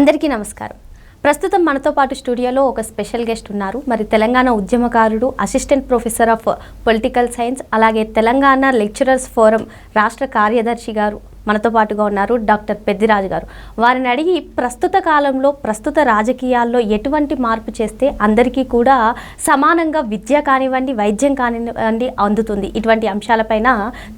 అందరికీ నమస్కారం. ప్రస్తుతం మనతో పాటు స్టూడియోలో ఒక స్పెషల్ గెస్ట్ ఉన్నారు. మరి తెలంగాణ ఉద్యమకారుడు assistant professor of political science అలాగే తెలంగాణ లెక్చరర్స్ ఫోరం రాష్ట్ర కార్యదర్శి గారు మనతో పాటుగా ఉన్నారు డాక్టర్ పెద్దిరాజు గారు. వారిని అడిగి ప్రస్తుత కాలంలో ప్రస్తుత రాజకీయాల్లో ఎటువంటి మార్పు చేస్తే అందరికీ కూడా సమానంగా విద్య కానివ్వండి వైద్యం కానివ్వండి అందుతుంది. ఇటువంటి అంశాలపైన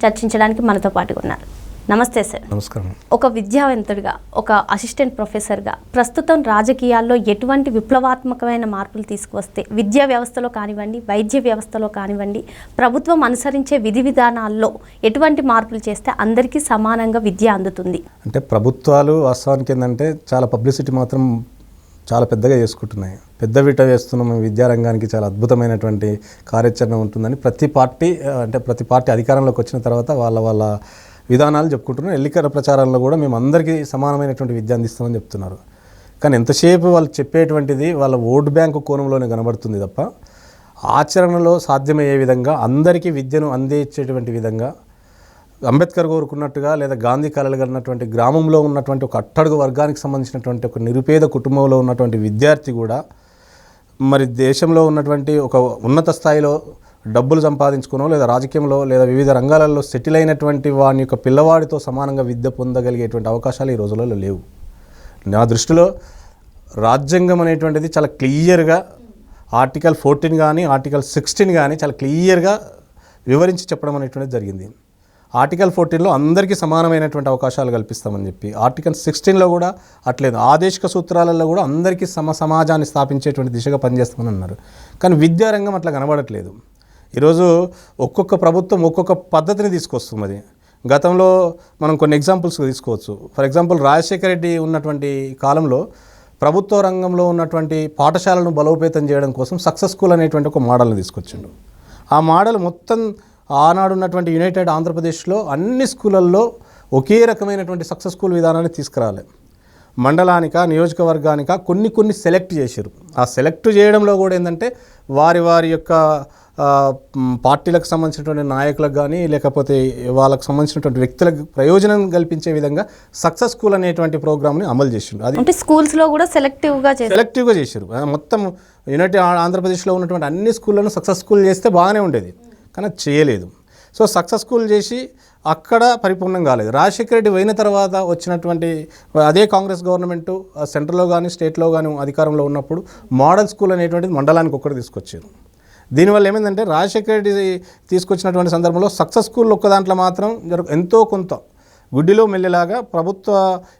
చర్చించడానికి మనతో పాటుగా ఉన్నారు. నమస్తే సార్. నమస్కారం. ఒక విద్యావంతుడిగా ఒక అసిస్టెంట్ ప్రొఫెసర్గా ప్రస్తుతం రాజకీయాల్లో ఎటువంటి విప్లవాత్మకమైన మార్పులు తీసుకువస్తే విద్యా వ్యవస్థలో కానివ్వండి వైద్య వ్యవస్థలో కానివ్వండి ప్రభుత్వం అనుసరించే విధి విధానాల్లో ఎటువంటి మార్పులు చేస్తే అందరికీ సమానంగా విద్య అందుతుంది? అంటే ప్రభుత్వాలు వాస్తవానికి ఏంటంటే చాలా పబ్లిసిటీ మాత్రం చాలా పెద్దగా చేసుకుంటున్నాయి. పెద్ద విట వేస్తున్నాం విద్యారంగానికి చాలా అద్భుతమైనటువంటి కార్యాచరణ ఉంటుందని ప్రతి పార్టీ అంటే ప్రతి పార్టీ అధికారంలోకి వచ్చిన తర్వాత వాళ్ళ వాళ్ళ విధానాలు చెప్పుకుంటున్నారు. ఎన్నికల ప్రచారంలో కూడా మేము అందరికీ సమానమైనటువంటి విద్య అందిస్తామని చెప్తున్నారు. కానీ ఎంతసేపు వాళ్ళు చెప్పేటువంటిది వాళ్ళ ఓట్ బ్యాంకు కోణంలోనే కనబడుతుంది తప్ప ఆచరణలో సాధ్యమయ్యే విధంగా అందరికీ విద్యను అందించేటువంటి విధంగా అంబేద్కర్ కోరుకున్నట్టుగా లేదా గాంధీ కళలు కన్నటువంటి గ్రామంలో ఉన్నటువంటి ఒక అట్టడుగు వర్గానికి సంబంధించినటువంటి ఒక నిరుపేద కుటుంబంలో ఉన్నటువంటి విద్యార్థి కూడా మరి దేశంలో ఉన్నటువంటి ఒక ఉన్నత స్థాయిలో డబ్బులు సంపాదించుకునో లేదా రాజకీయంలో లేదా వివిధ రంగాలలో సెటిల్ అయినటువంటి వాని యొక్క పిల్లవాడితో సమానంగా విద్య పొందగలిగేటువంటి అవకాశాలు ఈ రోజులలో లేవు. నా దృష్టిలో రాజ్యాంగం అనేటువంటిది చాలా క్లియర్గా ఆర్టికల్ ఫోర్టీన్ కానీ ఆర్టికల్ సిక్స్టీన్ కానీ చాలా క్లియర్గా వివరించి చెప్పడం అనేటువంటిది జరిగింది. ఆర్టికల్ ఫోర్టీన్లో అందరికీ సమానమైనటువంటి అవకాశాలు కల్పిస్తామని చెప్పి ఆర్టికల్ సిక్స్టీన్లో కూడా అట్లేదు. ఆదేశిక సూత్రాలలో కూడా అందరికీ సమ సమాజాన్ని స్థాపించేటువంటి దిశగా పనిచేస్తామని అన్నారు. కానీ విద్యారంగం అట్లా కనబడట్లేదు. ఈరోజు ఒక్కొక్క ప్రభుత్వం ఒక్కొక్క పద్ధతిని తీసుకొస్తుంది గతంలో మనం కొన్ని ఎగ్జాంపుల్స్ తీసుకోవచ్చు. ఫర్ ఎగ్జాంపుల్ రాజశేఖర రెడ్డి ఉన్నటువంటి కాలంలో ప్రభుత్వ రంగంలో ఉన్నటువంటి పాఠశాలను బలోపేతం చేయడం కోసం సక్సెస్ స్కూల్ అనేటువంటి ఒక మోడల్ని తీసుకొచ్చిండు. ఆ మోడల్ మొత్తం ఆనాడు ఉన్నటువంటి యునైటెడ్ ఆంధ్రప్రదేశ్లో అన్ని స్కూళ్ళల్లో ఒకే రకమైనటువంటి సక్సెస్ స్కూల్ విధానాన్ని తీసుకురావాలి మండలానిక నియోజకవర్గానిక కొన్ని కొన్ని సెలెక్ట్ చేశారు ఆ సెలెక్ట్ చేయడంలో కూడా ఏంటంటే వారి వారి యొక్క పార్టీలకు సంబంధించినటువంటి నాయకులకు కానీ లేకపోతే వాళ్ళకు సంబంధించినటువంటి వ్యక్తులకు ప్రయోజనం కల్పించే విధంగా సక్సెస్ స్కూల్ అనేటువంటి ప్రోగ్రామ్ని అమలు చేసిండు అది అంటే స్కూల్స్లో కూడా సెలెక్టివ్గా సెలెక్టివ్గా చేశారు మొత్తం యునైటెడ్ ఆ- ఆంధ్రప్రదేశ్లో ఉన్నటువంటి అన్ని స్కూళ్ళను సక్సెస్ఫుల్ చేస్తే బాగానే ఉండేది. కానీ చేయలేదు. సో సక్సెస్ఫుల్ చేసి అక్కడ పరిపూర్ణం కాలేదు. రాజశేఖర రెడ్డి పోయిన తర్వాత వచ్చినటువంటి అదే కాంగ్రెస్ గవర్నమెంట్ సెంట్రల్లో కానీ స్టేట్లో కానీ అధికారంలో ఉన్నప్పుడు మోడల్ స్కూల్ అనేటువంటిది మండలానికి ఒక్కటి తీసుకొచ్చారు. దీనివల్ల ఏమైందంటే రాజశేఖర రెడ్డి తీసుకొచ్చినటువంటి సందర్భంలో సక్సెస్ ఒక్క దాంట్లో మాత్రం ఎంతో కొంత గుడ్డిలో మెల్లెలాగా ప్రభుత్వ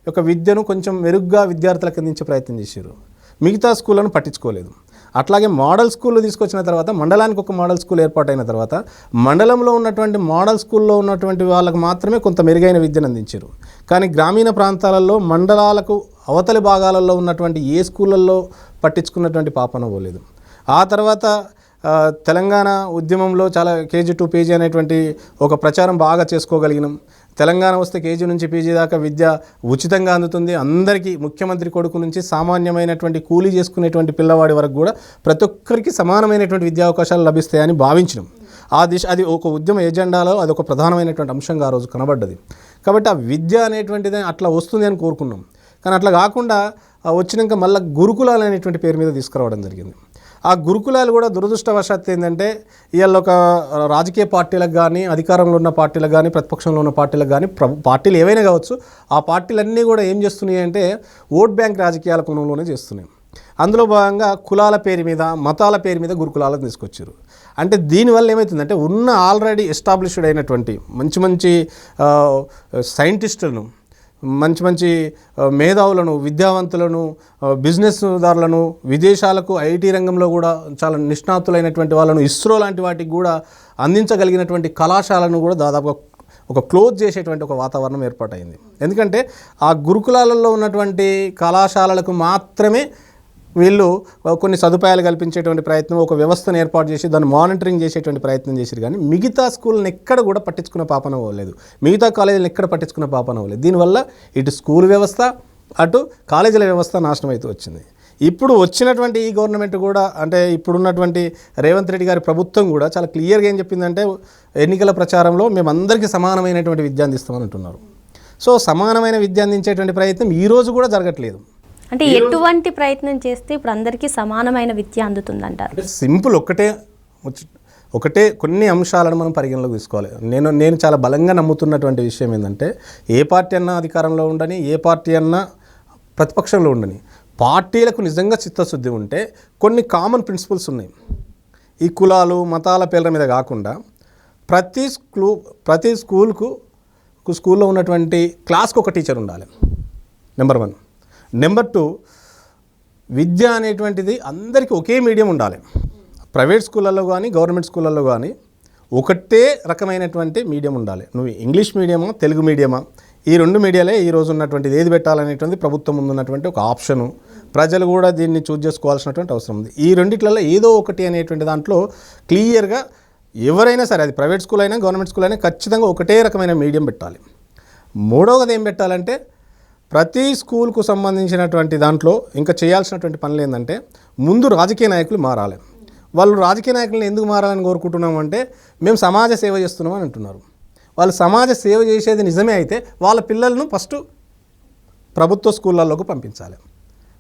యొక్క విద్యను కొంచెం మెరుగ్గా విద్యార్థులకు అందించే ప్రయత్నం చేశారు. మిగతా స్కూళ్ళను పట్టించుకోలేదు. అట్లాగే మోడల్ స్కూల్ తీసుకొచ్చిన తర్వాత మండలానికి ఒక మోడల్ స్కూల్ ఏర్పాటైన తర్వాత మండలంలో ఉన్నటువంటి మోడల్ స్కూల్లో ఉన్నటువంటి వాళ్ళకు మాత్రమే కొంత మెరుగైన విద్యను అందించారు. కానీ గ్రామీణ ప్రాంతాలలో మండలాలకు అవతలి భాగాలలో ఉన్నటువంటి ఏ స్కూళ్ళల్లో పట్టించుకున్నటువంటి పాపన పోలేదు ఆ తర్వాత తెలంగాణ ఉద్యమంలో చాలా కేజీ టు పీజీ అనేటువంటి ఒక ప్రచారం బాగా చేసుకోగలిగినాం. తెలంగాణ వస్తే కేజీ నుంచి పీజీ దాకా విద్య ఉచితంగా అందుతుంది. అందరికీ ముఖ్యమంత్రి కొడుకు నుంచి సామాన్యమైనటువంటి కూలీ చేసుకునేటువంటి పిల్లవాడి వరకు కూడా ప్రతి ఒక్కరికి సమానమైనటువంటి విద్యా అవకాశాలు లభిస్తాయని భావించినాం. ఆ దిశ అది ఒక ఉద్యమ ఎజెండాలో అది ఒక ప్రధానమైనటువంటి అంశంగా ఆ రోజు కనబడ్డది. కాబట్టి ఆ విద్య అనేటువంటిది అట్లా వస్తుంది అని కోరుకున్నాం. కానీ అట్లా కాకుండా వచ్చినాక మళ్ళీ గురుకులాలు అనేటువంటి పేరు మీద తీసుకురావడం జరిగింది. ఆ గురుకులాలు కూడా దురదృష్టవశాత్తు ఏంటంటే ఇవాళ ఒక రాజకీయ పార్టీలకు కానీ అధికారంలో ఉన్న పార్టీలకు కానీ ప్రతిపక్షంలో ఉన్న పార్టీలకు కానీ పార్టీలు ఏవైనా కావచ్చు ఆ పార్టీలన్నీ కూడా ఏం చేస్తున్నాయి అంటే ఓట్ బ్యాంక్ రాజకీయాల కోణంలోనే చేస్తున్నాయి. అందులో భాగంగా కులాల పేరు మీద మతాల పేరు మీద గురుకులాలను తీసుకొచ్చారు. అంటే దీనివల్ల ఏమవుతుందంటే ఉన్న ఆల్రెడీ ఎస్టాబ్లిష్డ్ అయినటువంటి మంచి మంచి సైంటిస్టులను మంచి మంచి మేధావులను విద్యావంతులను బిజినెస్దారులను విదేశాలకు ఐటీ రంగంలో కూడా చాలా నిష్ణాతులైనటువంటి వాళ్ళను ఇస్రో లాంటి వాటికి కూడా అందించగలిగినటువంటి కళాశాలను కూడా దాదాపుగా ఒక క్లోజ్ చేసేటువంటి ఒక వాతావరణం ఏర్పాటైంది. ఎందుకంటే ఆ గురుకులాలలో ఉన్నటువంటి కళాశాలలకు మాత్రమే వీళ్ళు కొన్ని సదుపాయాలు కల్పించేటువంటి ప్రయత్నం ఒక వ్యవస్థను ఏర్పాటు చేసి దాన్ని మానిటరింగ్ చేసేటువంటి ప్రయత్నం చేశారు కానీ మిగతా స్కూళ్ళని ఎక్కడ కూడా పట్టించుకున్న పాపన అవ్వలేదు. మిగతా కాలేజీలను ఎక్కడ పట్టించుకున్న పాపన అవ్వలేదు. దీనివల్ల ఇటు స్కూల్ వ్యవస్థ అటు కాలేజీల వ్యవస్థ నాశనం అవుతూ వచ్చింది. ఇప్పుడు వచ్చినటువంటి ఈ గవర్నమెంట్ కూడా అంటే ఇప్పుడున్నటువంటి రేవంత్ రెడ్డి గారి ప్రభుత్వం కూడా చాలా క్లియర్గా ఏం చెప్పిందంటే ఎన్నికల ప్రచారంలో మేమందరికీ సమానమైనటువంటి విద్య అందిస్తామని అంటున్నారు. సో సమానమైన విద్య అందించేటువంటి ప్రయత్నం ఈరోజు కూడా జరగట్లేదు. అంటే ఎటువంటి ప్రయత్నం చేస్తే ఇప్పుడు అందరికీ సమానమైన విద్య అందుతుందంటారు? అంటే సింపుల్ ఒకటే వచ్చి- ఒకటే కొన్ని అంశాలను మనం పరిగణలోకి తీసుకోవాలి. నేను నేను చాలా బలంగా నమ్ముతున్నటువంటి విషయం ఏంటంటే ఏ పార్టీ అన్నా అధికారంలో ఉండని ఏ పార్టీ అన్నా ప్రతిపక్షంలో ఉండని పార్టీలకు నిజంగా చిత్తశుద్ధి ఉంటే కొన్ని కామన్ ప్రిన్సిపల్స్ ఉన్నాయి. ఈ కులాలు మతాల పేర్ల మీద కాకుండా ప్రతి స్కూ ప్రతి స్కూల్కు స్కూల్లో ఉన్నటువంటి క్లాస్కి ఒక టీచర్ ఉండాలి. Number one. నెంబర్ టూ విద్య అనేటువంటిది అందరికీ ఒకే మీడియం ఉండాలి. ప్రైవేట్ స్కూళ్ళల్లో కానీ గవర్నమెంట్ స్కూళ్ళల్లో కానీ ఒకటే రకమైనటువంటి మీడియం ఉండాలి. నువ్వు ఇంగ్లీష్ మీడియమా తెలుగు మీడియమా? ఈ రెండు మీడియాలే ఈ రోజు ఉన్నటువంటిది. ఏది పెట్టాలనేటువంటి ప్రభుత్వం ముందున్నటువంటి ఒక ఆప్షను. ప్రజలు కూడా దీన్ని చూజ్ చేసుకోవాల్సినటువంటి అవసరం ఉంది. ఈ రెండిట్లలో ఏదో ఒకటి అనేటువంటి దాంట్లో క్లియర్గా ఎవరైనా సరే అది ప్రైవేట్ స్కూల్ అయినా గవర్నమెంట్ స్కూల్ అయినా ఖచ్చితంగా ఒకటే రకమైన మీడియం పెట్టాలి. మూడవది ఏం పెట్టాలంటే ప్రతి స్కూల్కు సంబంధించినటువంటి దాంట్లో ఇంకా చేయాల్సినటువంటి పనులు ఏంటంటే ముందు రాజకీయ నాయకులు మారాలి. వాళ్ళు రాజకీయ నాయకులను ఎందుకు మారాలని కోరుకుంటున్నాం అంటే మేము సమాజ సేవ చేస్తున్నాం అని అంటున్నారు. వాళ్ళు సమాజ సేవ చేసేది నిజమే అయితే వాళ్ళ పిల్లలను ఫస్ట్ ప్రభుత్వ స్కూళ్ళలోకి పంపించాలి.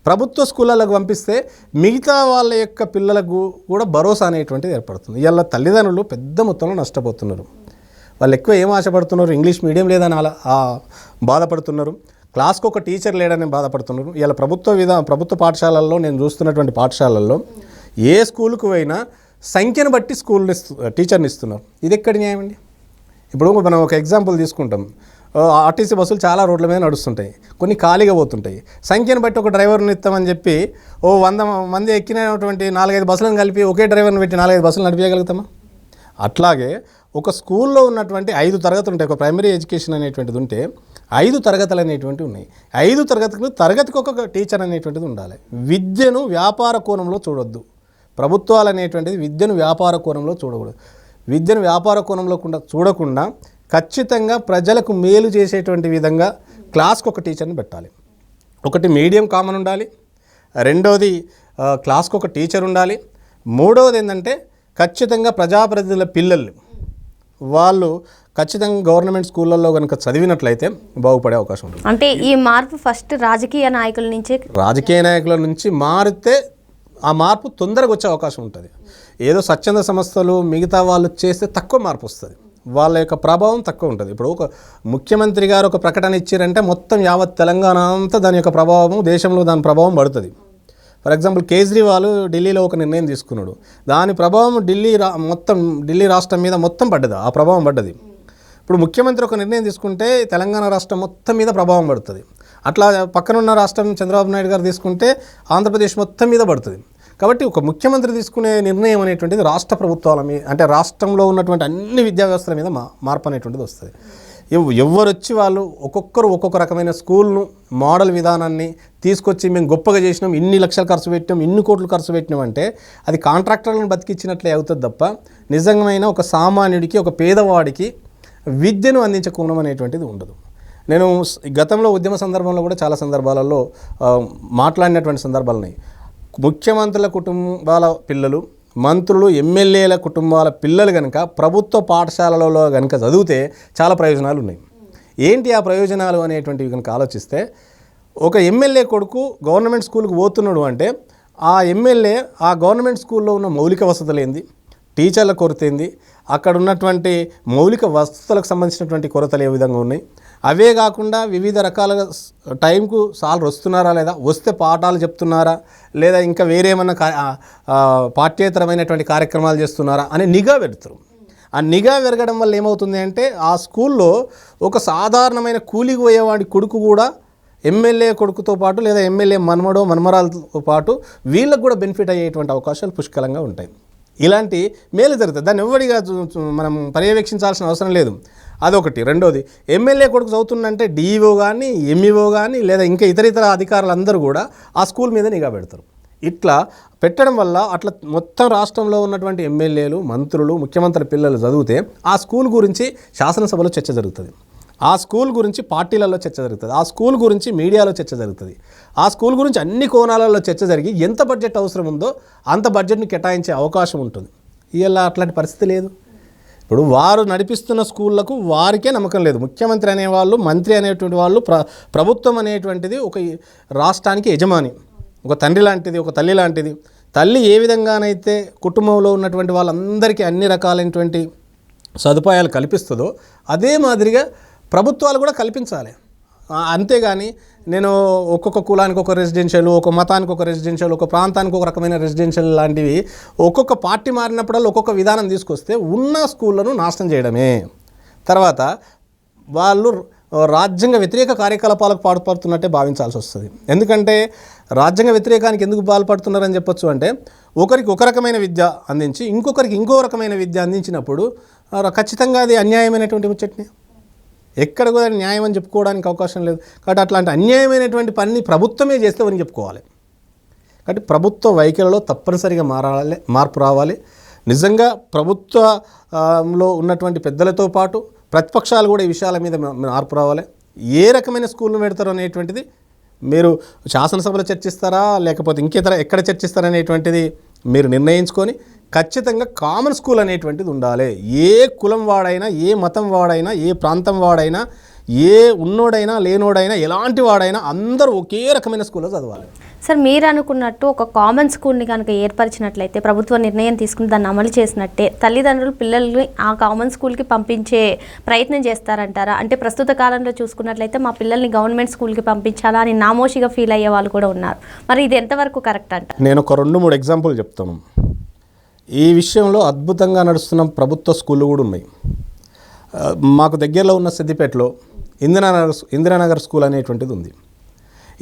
ప్రభుత్వ స్కూళ్ళలోకి పంపిస్తే మిగతా వాళ్ళ యొక్క పిల్లలకు కూడా భరోసా అనేటువంటిది ఏర్పడుతుంది. ఇవాళ తల్లిదండ్రులు పెద్ద మొత్తంలో నష్టపోతున్నారు. వాళ్ళు ఎక్కువ ఏం ఆశపడుతున్నారు? ఇంగ్లీష్ మీడియం లేదని అలా బాధపడుతున్నారు. క్లాస్కి ఒక టీచర్ లేడని బాధపడుతున్నారు ఇలా ప్రభుత్వ విధా ప్రభుత్వ పాఠశాలల్లో నేను చూస్తున్నటువంటి పాఠశాలల్లో ఏ స్కూల్కు పోయినా సంఖ్యను బట్టి స్కూల్ని టీచర్ని ఇస్తున్నారు. ఇది ఎక్కడ న్యాయం అండి? ఇప్పుడు మనం ఒక ఎగ్జాంపుల్ తీసుకుంటాం. ఆర్టీసీ బస్సులు చాలా రోడ్ల మీద నడుస్తుంటాయి. కొన్ని ఖాళీగా పోతుంటాయి. సంఖ్యను బట్టి ఒక డ్రైవర్ని ఇస్తామని చెప్పి ఓ వంద మంది ఎక్కినటువంటి నాలుగైదు బస్సులను కలిపి ఒకే డ్రైవర్ని పెట్టి నాలుగైదు బస్సులు నడిపేయగలుగుతామా? అట్లాగే ఒక స్కూల్లో ఉన్నటువంటి ఐదు తరగతులు ఉంటాయి. ఒక ప్రైమరీ ఎడ్యుకేషన్ అనేటువంటిది ఉంటే ఐదు తరగతులు అనేటువంటివి ఉన్నాయి. ఐదు తరగతులు తరగతికి ఒక టీచర్ అనేటువంటిది ఉండాలి. విద్యను వ్యాపార కోణంలో చూడొద్దు. ప్రభుత్వాలు అనేటువంటిది విద్యను వ్యాపార కోణంలో చూడకూడదు. విద్యను వ్యాపార కోణంలో కూడా చూడకుండా ఖచ్చితంగా ప్రజలకు మేలు చేసేటువంటి విధంగా క్లాస్కి ఒక టీచర్ని పెట్టాలి. ఒకటి మీడియం కామన్ ఉండాలి. రెండవది క్లాస్కి ఒక టీచర్ ఉండాలి. మూడవది ఏంటంటే ఖచ్చితంగా ప్రజాప్రతినిధుల పిల్లలు వాళ్ళు ఖచ్చితంగా గవర్నమెంట్ స్కూళ్ళల్లో కనుక చదివినట్లయితే బాగుపడే అవకాశం ఉంటుంది. అంటే ఈ మార్పు ఫస్ట్ రాజకీయ నాయకుల నుంచే రాజకీయ నాయకుల నుంచి మారితే ఆ మార్పు తొందరగా వచ్చే అవకాశం ఉంటుంది. ఏదో స్వచ్ఛంద సంస్థలు మిగతా వాళ్ళు చేస్తే తక్కువ మార్పు వస్తుంది. వాళ్ళ యొక్క ప్రభావం తక్కువ ఉంటుంది. ఇప్పుడు ఒక ముఖ్యమంత్రి గారు ఒక ప్రకటన ఇచ్చారంటే మొత్తం యావత్ తెలంగాణ అంతా దాని యొక్క ప్రభావం దేశంలో దాని ప్రభావం పడుతుంది. ఫర్ ఎగ్జాంపుల్ కేజ్రీవాల్ ఢిల్లీలో ఒక నిర్ణయం తీసుకున్నాడు. దాని ప్రభావం ఢిల్లీ రా మొత్తం ఢిల్లీ రాష్ట్రం మీద మొత్తం పడ్డది? ఆ ప్రభావం పడ్డది. ఇప్పుడు ముఖ్యమంత్రి ఒక నిర్ణయం తీసుకుంటే తెలంగాణ రాష్ట్రం మొత్తం మీద ప్రభావం పడుతుంది. అట్లా పక్కనున్న రాష్ట్రం చంద్రబాబు నాయుడు గారు తీసుకుంటే ఆంధ్రప్రదేశ్ మొత్తం మీద పడుతుంది. కాబట్టి ఒక ముఖ్యమంత్రి తీసుకునే నిర్ణయం అనేటువంటిది రాష్ట్ర ప్రభుత్వాల మీద అంటే రాష్ట్రంలో ఉన్నటువంటి అన్ని విద్యా వ్యవస్థల మీద మా మార్పు అనేటువంటిది వస్తుంది. ఎవ్- ఎవరు వచ్చి వాళ్ళు ఒక్కొక్కరు ఒక్కొక్క రకమైన స్కూల్ను మోడల్ విధానాన్ని తీసుకొచ్చి మేము గొప్పగా చేసినాం ఇన్ని లక్షలు ఖర్చు పెట్టినాం ఇన్ని కోట్లు ఖర్చు పెట్టినాం అంటే అది కాంట్రాక్టర్లను బతికిచ్చినట్లే అవుతుంది తప్ప నిజమైన ఒక సామాన్యుడికి ఒక పేదవాడికి విద్యను అందించే కోణం అనేటువంటిది ఉండదు. నేను గతంలో ఉద్యమ సందర్భంలో కూడా చాలా సందర్భాలలో మాట్లాడినటువంటి సందర్భాలు ఉన్నాయి ముఖ్యమంత్రుల కుటుంబాల పిల్లలు మంత్రులు ఎమ్మెల్యేల కుటుంబాల పిల్లలు కనుక ప్రభుత్వ పాఠశాలలో కనుక చదివితే చాలా ప్రయోజనాలు ఉన్నాయి. ఏంటి ఆ ప్రయోజనాలు అనేటువంటివి కనుక ఆలోచిస్తే ఒక ఎమ్మెల్యే కొడుకు గవర్నమెంట్ స్కూల్కి పోతున్నాడు అంటే ఆ ఎమ్మెల్యే ఆ గవర్నమెంట్ స్కూల్లో ఉన్న మౌలిక వసతులు ఏంది? టీచర్ల కొరత ఏంది? అక్కడ ఉన్నటువంటి మౌలిక వసతులకు సంబంధించినటువంటి కొరతలు ఏ విధంగా ఉన్నాయి? అవే కాకుండా వివిధ రకాలుగా టైంకు సార్లు వస్తున్నారా లేదా? వస్తే పాఠాలు చెప్తున్నారా? లేదా ఇంకా వేరేమన్నా కా- పాఠ్యేతరమైనటువంటి కార్యక్రమాలు చేస్తున్నారా అని నిఘా పెడతారు. ఆ నిఘా పెరగడం వల్ల ఏమవుతుంది అంటే ఆ స్కూల్లో ఒక సాధారణమైన కూలికి పోయేవాడి కొడుకు కూడా ఎమ్మెల్యే కొడుకుతో పాటు లేదా ఎమ్మెల్యే మన్మడో మన్మరాలతో పాటు వీళ్ళకు కూడా బెనిఫిట్ అయ్యేటువంటి అవకాశాలు పుష్కలంగా ఉంటాయి. ఇలాంటి మేలు జరుగుతుంది దాన్ని ఎవరిగా మనం పర్యవేక్షించాల్సిన అవసరం లేదు. అదొకటి. రెండోది ఎమ్మెల్యే కొడుకు చదువుతుందంటే డిఈఓ కానీ ఎంఈఓ కానీ లేదా ఇంకా ఇతర ఇతర అధికారులందరూ కూడా ఆ స్కూల్ మీద నిఘా పెడతారు. ఇట్లా పెట్టడం వల్ల అట్లా మొత్తం రాష్ట్రంలో ఉన్నటువంటి ఎమ్మెల్యేలు మంత్రులు ముఖ్యమంత్రి పిల్లలు చదివితే ఆ స్కూల్ గురించి శాసనసభలో చర్చ జరుగుతుంది. ఆ స్కూల్ గురించి పార్టీలలో చర్చ జరుగుతుంది. ఆ స్కూల్ గురించి మీడియాలో చర్చ జరుగుతుంది. ఆ స్కూల్ గురించి అన్ని కోణాలలో చర్చ జరిగి ఎంత బడ్జెట్ అవసరం ఉందో అంత బడ్జెట్ని కేటాయించే అవకాశం ఉంటుంది. ఇలా అట్లాంటి పరిస్థితి లేదు. ఇప్పుడు వారు నడిపిస్తున్న స్కూళ్ళకు వారికే నమ్మకం లేదు. ముఖ్యమంత్రి అనేవాళ్ళు మంత్రి అనేటువంటి వాళ్ళు ప్ర ప్రభుత్వం అనేటువంటిది ఒక రాష్ట్రానికి యజమాని. ఒక తండ్రి లాంటిది ఒక తల్లి లాంటిది. తల్లి ఏ విధంగానైతే కుటుంబంలో ఉన్నటువంటి వాళ్ళందరికీ అన్ని రకాలైనటువంటి సదుపాయాలు కల్పిస్తుందో అదే మాదిరిగా ప్రభుత్వాలు కూడా కల్పించాలి. అంతేగాని నేను ఒక్కొక్క కులానికి ఒక రెసిడెన్షియల్ ఒక మతానికి ఒక రెసిడెన్షియల్ ఒక ప్రాంతానికి ఒక రకమైన రెసిడెన్షియల్ లాంటివి ఒక్కొక్క పార్టీ మారినప్పుడల్లా ఒక్కొక్క విధానం తీసుకొస్తే ఉన్న స్కూళ్ళను నాశనం చేయడమే. తర్వాత వాళ్ళు రాజ్యాంగ వ్యతిరేక కార్యకలాపాలకు పాల్పడుతున్నట్టే భావించాల్సి వస్తుంది. ఎందుకంటే రాజ్యాంగ వ్యతిరేకానికి ఎందుకు పాల్పడుతున్నారని చెప్పొచ్చు అంటే ఒకరికి ఒక రకమైన విద్య అందించి ఇంకొకరికి ఇంకో రకమైన విద్య అందించినప్పుడు ఖచ్చితంగా అది అన్యాయమైనటువంటి ముచ్చట్ని. ఎక్కడ కూడా న్యాయం అని చెప్పుకోవడానికి అవకాశం లేదు. కాబట్టి అట్లాంటి అన్యాయమైనటువంటి పని ప్రభుత్వమే చేస్తే అని చెప్పుకోవాలి. కాబట్టి ప్రభుత్వ వైఖరిలో తప్పనిసరిగా మారాలి మార్పు రావాలి. నిజంగా ప్రభుత్వంలో ఉన్నటువంటి పెద్దలతో పాటు ప్రతిపక్షాలు కూడా ఈ విషయాల మీద మార్పు రావాలి. ఏ రకమైన స్కూల్ను పెడతారు అనేటువంటిది మీరు శాసనసభలో చర్చిస్తారా? లేకపోతే ఇంకేతర ఎక్కడ చర్చిస్తారనేటువంటిది మీరు నిర్ణయించుకొని ఖచ్చితంగా కామన్ స్కూల్ అనేటువంటిది ఉండాలి. ఏ కులం వాడైనా ఏ మతం వాడైనా ఏ ప్రాంతం వాడైనా ఏ ఉన్నోడైనా లేనోడైనా ఎలాంటి వాడైనా అందరూ ఒకే రకమైన స్కూల్లో చదవాలి. సార్ మీరు అనుకున్నట్టు ఒక కామన్ స్కూల్ని కనుక ఏర్పరిచినట్లయితే ప్రభుత్వ నిర్ణయం తీసుకుని దాన్ని అమలు చేసినట్టే తల్లిదండ్రులు పిల్లల్ని ఆ కామన్ స్కూల్కి పంపించే ప్రయత్నం చేస్తారంటారా? అంటే ప్రస్తుత కాలంలో చూసుకున్నట్లయితే మా పిల్లల్ని గవర్నమెంట్ స్కూల్కి పంపించాలా అని నామోషిగా ఫీల్ అయ్యే వాళ్ళు కూడా ఉన్నారు. మరి ఇది ఎంతవరకు కరెక్ట్ అంట నేను ఒక రెండు మూడు ఎగ్జాంపుల్ చెప్తాను. ఈ విషయంలో అద్భుతంగా నడుస్తున్న ప్రభుత్వ స్కూళ్ళు కూడా ఉన్నాయి. మాకు దగ్గరలో ఉన్న సిద్దిపేటలో ఇందిరానగర్ ఇందిరానగర్ స్కూల్ అనేటువంటిది ఉంది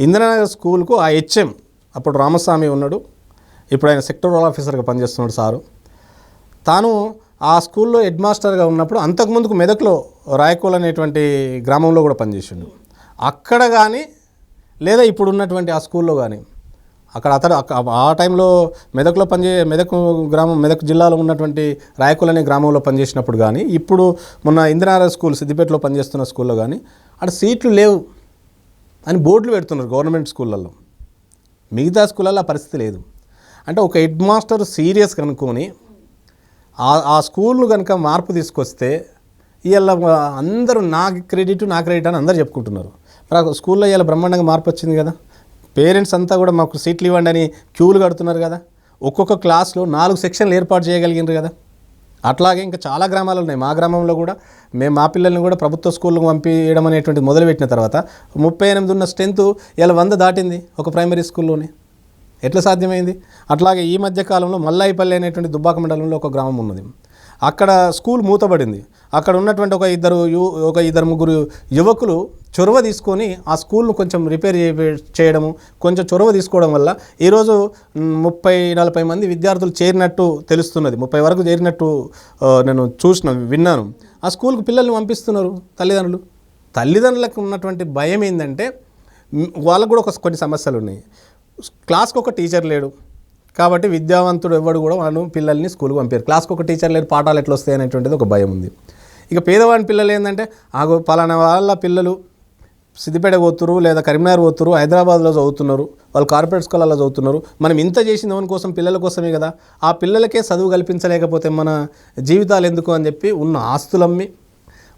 ఇందిరానగర్ స్కూల్కు ఆ హెచ్ఎం అప్పుడు రామస్వామి ఉన్నాడు. ఇప్పుడు ఆయన సెక్టోరల్ ఆఫీసర్గా పనిచేస్తున్నాడు సారు. తాను ఆ స్కూల్లో హెడ్ మాస్టర్గా ఉన్నప్పుడు అంతకుముందుకు మెదక్లో రాయకోల్ అనేటువంటి గ్రామంలో కూడా పనిచేసిండు. అక్కడ కానీ లేదా ఇప్పుడు ఉన్నటువంటి ఆ స్కూల్లో కానీ అక్కడ అతడు ఆ టైంలో మెదక్లో పనిచే మెదక్ గ్రామం మెదక్ జిల్లాలో ఉన్నటువంటి రాయకులు అనే గ్రామంలో పనిచేసినప్పుడు కానీ ఇప్పుడు మొన్న ఇందిరానగర్ స్కూల్ సిద్దిపేటలో పనిచేస్తున్న స్కూల్లో కానీ అక్కడ సీట్లు లేవు అని బోర్డులు పెడుతున్నారు గవర్నమెంట్ స్కూళ్ళల్లో. మిగతా స్కూళ్ళల్లో ఆ పరిస్థితి లేదు. అంటే ఒక హెడ్ మాస్టర్ సీరియస్ కనుక్కొని ఆ స్కూల్ను కనుక మార్పు తీసుకొస్తే ఇవాళ అందరూ నా క్రెడిట్ నా క్రెడిట్ అని అందరు చెప్పుకుంటున్నారు. మరి స్కూల్లో ఇవాళ బ్రహ్మాండంగా మార్పు వచ్చింది కదా. పేరెంట్స్ అంతా కూడా మాకు సీట్లు ఇవ్వండి అని క్యూలు కడుతున్నారు కదా. ఒక్కొక్క క్లాస్లో నాలుగు సెక్షన్లు ఏర్పాటు చేయగలిగినారు కదా. అట్లాగే ఇంకా చాలా గ్రామాలు ఉన్నాయి. మా గ్రామంలో కూడా మేము మా పిల్లల్ని కూడా ప్రభుత్వ స్కూళ్ళకు పంపించడం అనేటువంటిది మొదలుపెట్టిన తర్వాత ముప్పై ఎనిమిది ఉన్న స్ట్రెంత్ ఇలా వంద దాటింది ఒక ప్రైమరీ స్కూల్లోనే. ఎట్లా సాధ్యమైంది? అట్లాగే ఈ మధ్య కాలంలో మల్లాయిపల్లి అనేటువంటి దుబ్బాక మండలంలో ఒక గ్రామం ఉన్నది. అక్కడ స్కూల్ మూతబడింది. అక్కడ ఉన్నటువంటి ఒక ఇద్దరు యు ఒక ఇద్దరు ముగ్గురు యువకులు చొరవ తీసుకొని ఆ స్కూల్ను కొంచెం రిపేర్ చేయ- చేయడము కొంచెం చొరవ తీసుకోవడం వల్ల ఈరోజు ముప్పై నలభై మంది విద్యార్థులు చేరినట్టు తెలుస్తున్నది. ముప్పై వరకు చేరినట్టు నేను చూసిన విన్నాను. ఆ స్కూల్కి పిల్లల్ని పంపిస్తున్నారు తల్లిదండ్రులు. తల్లిదండ్రులకు ఉన్నటువంటి భయం ఏంటంటే వాళ్ళకు కూడా ఒక కొన్ని సమస్యలు ఉన్నాయి. క్లాస్కి ఒక టీచర్ లేడు. కాబట్టి విద్యావంతుడు ఎవడు కూడా వాళ్ళు పిల్లల్ని స్కూల్కి పంపారు క్లాస్కి ఒక టీచర్ లేడు పాఠాలు ఎట్లా వస్తాయి అనేటువంటిది ఒక భయం ఉంది. ఇక పేదవాడి పిల్లలు ఏంటంటే ఆగో పలానా వాళ్ళ పిల్లలు సిద్దిపేట పోతురు లేదా కరీంనగర్ పోతురు హైదరాబాద్లో చదువుతున్నారు వాళ్ళు కార్పొరేట్ స్కూళ్ళలో చదువుతున్నారు. మనం ఇంత చేసిన దాని కోసం? పిల్లల కోసమే కదా. ఆ పిల్లలకే చదువు కల్పించలేకపోతే మన జీవితాలు ఎందుకు అని చెప్పి ఉన్న ఆస్తులమ్మి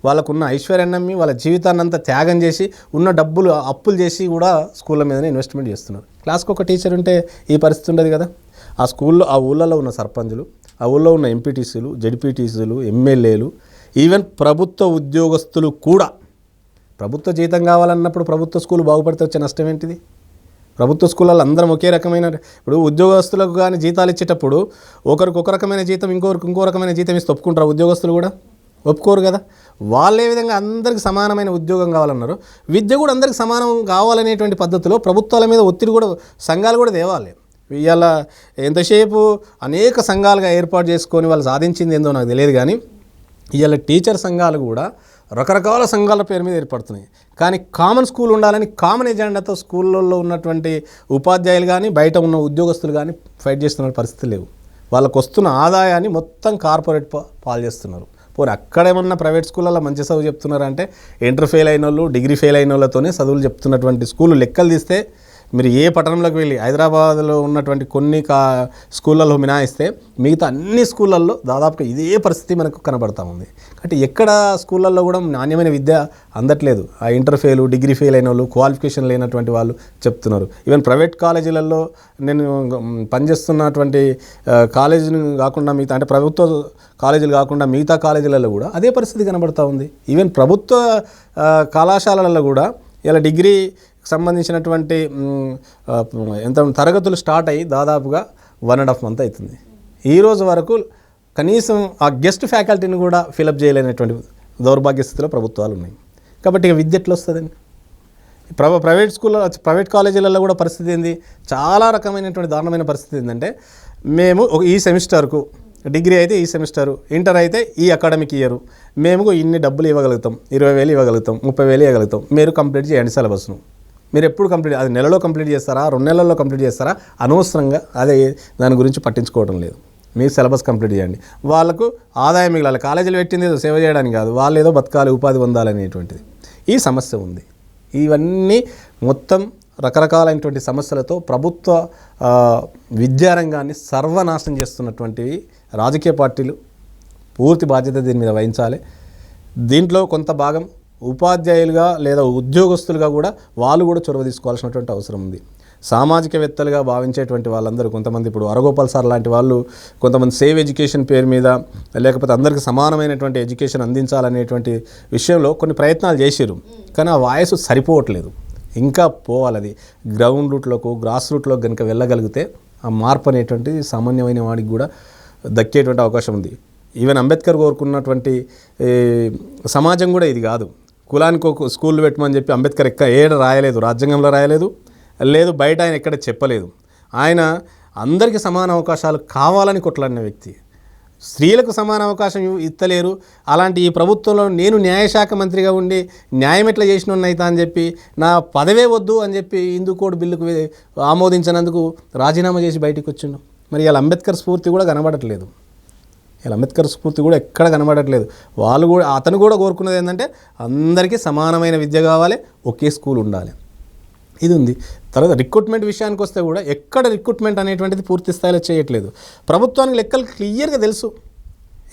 వాళ్ళకున్న ఐశ్వర్యాన్ని అమ్మి వాళ్ళ జీవితాన్ని అంతా త్యాగం చేసి ఉన్న డబ్బులు అప్పులు చేసి కూడా స్కూళ్ళ మీదనే ఇన్వెస్ట్మెంట్ చేస్తున్నారు. క్లాస్కి ఒక టీచర్ ఉంటే ఈ పరిస్థితి ఉండదు కదా. ఆ స్కూల్లో ఆ ఊళ్ళలో ఉన్న సర్పంచులు ఆ ఊళ్ళో ఉన్న ఎంపీటీసీలు జడ్పీటీసీలు ఎమ్మెల్యేలు ఈవెన్ ప్రభుత్వ ఉద్యోగస్తులు కూడా ప్రభుత్వ జీతం కావాలన్నప్పుడు ప్రభుత్వ స్కూల్ బాగుపడితే వచ్చే నష్టం ఏంటిది? ప్రభుత్వ స్కూళ్ళలో అందరం ఒకే రకమైన ఇప్పుడు ఉద్యోగస్తులకు కానీ జీతాలు ఇచ్చేటప్పుడు ఒకరికి ఒక రకమైన జీతం ఇంకొకరికి ఇంకో రకమైన జీతం ఇస్తే ఒప్పుకుంటారు ఉద్యోగస్తులు కూడా? ఒప్పుకోరు కదా. వాళ్ళు ఏ విధంగా అందరికి సమానమైన ఉద్యోగం కావాలన్నారు విద్య కూడా అందరికి సమానం కావాలనేటువంటి పద్ధతిలో ప్రభుత్వాల మీద ఒత్తిడి కూడా సంఘాలు కూడా తేవాలి. ఇవాళ ఎంతసేపు అనేక సంఘాలుగా ఏర్పాటు చేసుకొని వాళ్ళు సాధించింది ఏందో నాకు తెలియదు కానీ ఇవాళ టీచర్ సంఘాలు కూడా రకరకాల సంఘాల పేరు మీద ఏర్పడుతున్నాయి. కానీ కామన్ స్కూల్ ఉండాలని కామన్ ఎజెండాతో స్కూళ్ళల్లో ఉన్నటువంటి ఉపాధ్యాయులు కానీ బయట ఉన్న ఉద్యోగస్తులు కానీ ఫైట్ చేస్తున్న పరిస్థితి లేవు. వాళ్ళకు వస్తున్న ఆదాయాన్ని మొత్తం కార్పొరేట్ పాలు చేస్తున్నారు. పోనీ అక్కడేమన్నా ప్రైవేట్ స్కూళ్ళలో మంచి చదువు చెప్తున్నారంటే ఇంటర్ ఫెయిల్ అయిన వాళ్ళు డిగ్రీ ఫెయిల్ అయిన వాళ్ళతోనే చదువులు చెప్తున్నటువంటి స్కూళ్ళు లెక్కలు తీస్తే మీరు ఏ పట్టణంలోకి వెళ్ళి హైదరాబాద్లో ఉన్నటువంటి కొన్ని కా స్కూళ్ళల్లో మినాయిస్తే మిగతా అన్ని స్కూళ్ళల్లో దాదాపుగా ఇదే పరిస్థితి మనకు కనబడతా ఉంది. అంటే ఎక్కడ స్కూళ్ళల్లో కూడా నాణ్యమైన విద్య అందట్లేదు. ఆ ఇంటర్ ఫెయిల్ డిగ్రీ ఫెయిల్ అయిన వాళ్ళు క్వాలిఫికేషన్ లేనటువంటి వాళ్ళు చెప్తున్నారు. ఈవెన్ ప్రైవేట్ కాలేజీలలో నేను పనిచేస్తున్నటువంటి కాలేజీని కాకుండా మిగతా అంటే ప్రభుత్వ కాలేజీలు కాకుండా మిగతా కాలేజీలలో కూడా అదే పరిస్థితి కనబడుతూ ఉంది. ఈవెన్ ప్రభుత్వ కళాశాలలలో కూడా ఇలా డిగ్రీ సంబంధించినటువంటి ఎంత తరగతులు స్టార్ట్ అయ్యి దాదాపుగా వన్ అండ్ హాఫ్ మంత్ అవుతుంది. ఈ రోజు వరకు కనీసం ఆ గెస్ట్ ఫ్యాకల్టీని కూడా ఫిలప్ చేయలేనటువంటి దౌర్భాగ్య స్థితిలో ప్రభుత్వాలు ఉన్నాయి. కాబట్టి ఇక విద్య ఎట్లా వస్తుందండి? ప్రభ ప్రైవేట్ స్కూల్లో ప్రైవేట్ కాలేజీలలో కూడా పరిస్థితి ఏంది? చాలా రకమైనటువంటి దారుణమైన పరిస్థితి ఏంటంటే మేము ఒక ఈ సెమిస్టర్కు డిగ్రీ అయితే ఈ సెమిస్టర్ ఇంటర్ అయితే ఈ అకాడమిక్ ఇయర్. మేము ఇన్ని డబ్బులు ఇవ్వగలుగుతాం ఇరవై వేలు ఇవ్వగలుగుతాం ముప్పై వేలు ఇవ్వగలుగుతాం. మీరు కంప్లీట్ చేయండి సిలబస్ను. మీరు ఎప్పుడు కంప్లీట్ అది నెలలో కంప్లీట్ చేస్తారా? రెండు నెలల్లో కంప్లీట్ చేస్తారా? అనవసరంగా అదే దాని గురించి పట్టించుకోవడం లేదు. మీ సిలబస్ కంప్లీట్ చేయండి. వాళ్ళకు ఆదాయం మిగలాలి. కాలేజీలు పెట్టింది ఏదో సేవ చేయడానికి కాదు. వాళ్ళు ఏదో బతకాలి ఉపాధి పొందాలనేటువంటిది. ఈ సమస్య ఉంది. ఇవన్నీ మొత్తం రకరకాలైనటువంటి సమస్యలతో ప్రభుత్వ విద్యారంగాన్ని సర్వనాశనం చేస్తున్నటువంటివి రాజకీయ పార్టీలు పూర్తి బాధ్యత దీని మీద వహించాలి. దీంట్లో కొంత భాగం ఉపాధ్యాయులుగా లేదా ఉద్యోగస్తులుగా కూడా వాళ్ళు కూడా చొరవ తీసుకోవాల్సినటువంటి అవసరం ఉంది. సామాజికవేత్తలుగా భావించేటువంటి వాళ్ళందరూ కొంతమంది ఇప్పుడు అరగోపాల్ సార్ లాంటి వాళ్ళు కొంతమంది సేవ్ ఎడ్యుకేషన్ పేరు మీద లేకపోతే అందరికీ సమానమైనటువంటి ఎడ్యుకేషన్ అందించాలనేటువంటి విషయంలో కొన్ని ప్రయత్నాలు చేశారు కానీ ఆ వాయసు సరిపోవట్లేదు. ఇంకా పోవాలది. గ్రౌండ్ రూట్లకు గ్రాస్ రూట్లో కనుక వెళ్ళగలిగితే ఆ మార్పు అనేటువంటి సామాన్యమైన వాడికి కూడా దక్కేటువంటి అవకాశం ఉంది. ఈవెన్ అంబేద్కర్ కోరుకున్నటువంటి సమాజం కూడా ఇది కాదు. కులానికి ఒక స్కూల్ పెట్టమని చెప్పి అంబేద్కర్ ఎక్క ఏడ రాయలేదు రాజ్యాంగంలో రాయలేదు. లేదు బయట ఆయన ఎక్కడ చెప్పలేదు. ఆయన అందరికీ సమాన అవకాశాలు కావాలని కొట్లాడిన వ్యక్తి. స్త్రీలకు సమాన అవకాశం ఇస్తలేరు. అలాంటి ఈ ప్రభుత్వంలో నేను న్యాయశాఖ మంత్రిగా ఉండి న్యాయం ఎట్లా చేసిన అయితే అని చెప్పి నా పదవే వద్దు అని చెప్పి హిందూ కోడ్ బిల్లుకు ఆమోదించినందుకు రాజీనామా చేసి బయటికి వచ్చిండు. మరి ఇలా అంబేద్కర్ స్ఫూర్తి కూడా కనబడట్లేదు. ఇలా అంబేద్కర్ స్ఫూర్తి కూడా ఎక్కడ కనబడట్లేదు. వాళ్ళు కూడా అతను కూడా కోరుకున్నది ఏంటంటే అందరికీ సమానమైన విద్య కావాలి ఒకే స్కూల్ ఉండాలి. ఇది ఉంది. తర్వాత రిక్రూట్మెంట్ విషయానికి వస్తే కూడా ఎక్కడ రిక్రూట్మెంట్ అనేటువంటిది పూర్తి స్థాయిలో చేయట్లేదు. ప్రభుత్వానికి లెక్కలు క్లియర్గా తెలుసు.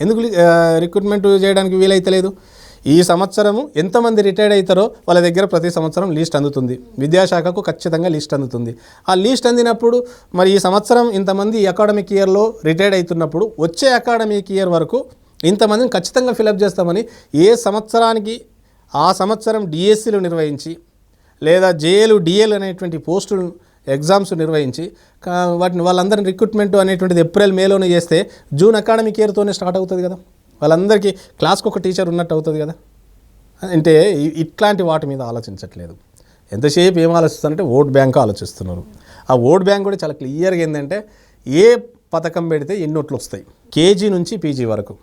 ఎందుకు రిక్రూట్మెంట్ చేయడానికి వీలైతలేదు ఈ సంవత్సరము ఎంతమంది రిటైర్డ్ అవుతారో వాళ్ళ దగ్గర ప్రతి సంవత్సరం లీస్ట్ అందుతుంది. విద్యాశాఖకు ఖచ్చితంగా లీస్ట్ అందుతుంది. ఆ లీస్ట్ అందినప్పుడు మరి ఈ సంవత్సరం ఇంతమంది అకాడమిక్ ఇయర్లో రిటైర్డ్ అవుతున్నప్పుడు వచ్చే అకాడమిక్ ఇయర్ వరకు ఇంతమందిని ఖచ్చితంగా ఫిలప్ చేస్తామని ఏ సంవత్సరానికి ఆ సంవత్సరం డిఎస్సీలు నిర్వహించి లేదా జేఏలు డిఎల్ అనేటువంటి పోస్టులు ఎగ్జామ్స్ నిర్వహించి వాటిని వాళ్ళందరిని రిక్రూట్మెంట్ అనేటువంటిది ఏప్రిల్ మేలోనే చేస్తే జూన్ అకాడమిక్ ఇయర్తోనే స్టార్ట్ అవుతుంది కదా. వాళ్ళందరికీ క్లాస్కి ఒక టీచర్ ఉన్నట్టు అవుతుంది కదా. అంటే ఇట్లాంటి వాటి మీద ఆలోచించట్లేదు. ఎంతసేపు ఏం ఆలోచిస్తారంటే ఓట్ బ్యాంక్ ఆలోచిస్తున్నారు. ఆ ఓట్ బ్యాంక్ కూడా చాలా క్లియర్గా ఏంటంటే ఏ పథకం పెడితే ఎన్ని ఓట్లు వస్తాయి? కేజీ నుంచి పీజీ వరకు.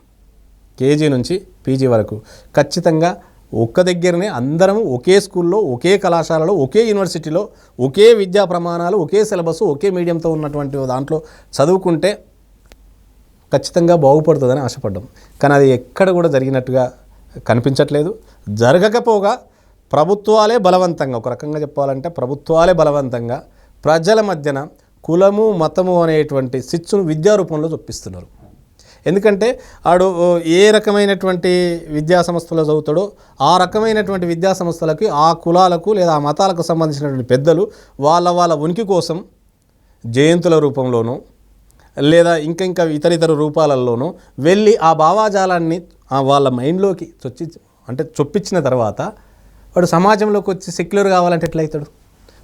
కేజీ నుంచి పీజీ వరకు. ఖచ్చితంగా ఒక్క దగ్గరనే అందరం ఒకే స్కూల్లో ఒకే కళాశాలలో ఒకే యూనివర్సిటీలో ఒకే విద్యా ప్రమాణాలు ఒకే సిలబస్ ఒకే మీడియంతో ఉన్నటువంటి దాంట్లో చదువుకుంటే ఖచ్చితంగా బాగుపడుతుందని ఆశపడ్డాం. కానీ అది ఎక్కడ కూడా జరిగినట్టుగా కనిపించట్లేదు. జరగకపోగా ప్రభుత్వాలే బలవంతంగా ఒక రకంగా చెప్పాలంటే ప్రభుత్వాలే బలవంతంగా ప్రజల మధ్యన కులము మతము అనేటువంటి సిచ్చును విద్యారూపంలో చొప్పిస్తున్నారు. ఎందుకంటే ఆడు ఏ రకమైనటువంటి విద్యా సంస్థలో చదువుతాడో ఆ రకమైనటువంటి విద్యా సంస్థలకి ఆ కులాలకు లేదా ఆ మతాలకు సంబంధించినటువంటి పెద్దలు వాళ్ళ వాళ్ళ ఉనికి కోసం జయంతుల రూపంలోనూ లేదా ఇంకా ఇంకా ఇతర ఇతర రూపాలలోనూ వెళ్ళి ఆ భావాజాలాన్ని ఆ వాళ్ళ మైండ్లోకి చొచ్చి అంటే చొప్పించిన తర్వాత వాడు సమాజంలోకి వచ్చి సెక్యులర్ కావాలంటే ఎట్లయితాడు?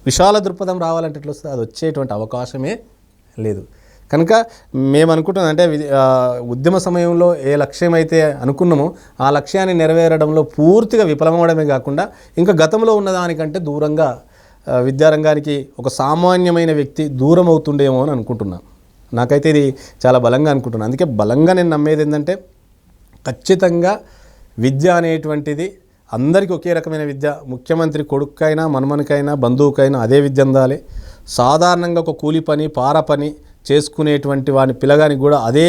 విశాల దృక్పథం రావాలంటే ఎట్లా వస్తుంది అది వచ్చేటువంటి అవకాశమే లేదు. కనుక మేము అనుకుంటున్నాం అంటే వి- ఉద్యమ సమయంలో ఏ లక్ష్యం అయితే అనుకున్నామో ఆ లక్ష్యాన్ని నెరవేరడంలో పూర్తిగా విఫలమవడమే కాకుండా ఇంకా గతంలో ఉన్నదానికంటే దూరంగా విద్యారంగానికి ఒక సామాన్యమైన వ్యక్తి దూరం అవుతుండేమో అని అనుకుంటున్నాను నాకైతే ఇది చాలా బలంగా అనుకుంటున్నాను అందుకే బలంగా నేను నమ్మేది ఏంటంటే ఖచ్చితంగా విద్య అనేటువంటిది అందరికీ ఒకే రకమైన విద్య. ముఖ్యమంత్రి కొడుక్కైనా మనమనికైనా బంధువుకైనా అదే విద్య అందాలి. సాధారణంగా ఒక కూలి పని పార పని చేసుకునేటువంటి వాని పిల్లగానికి కూడా అదే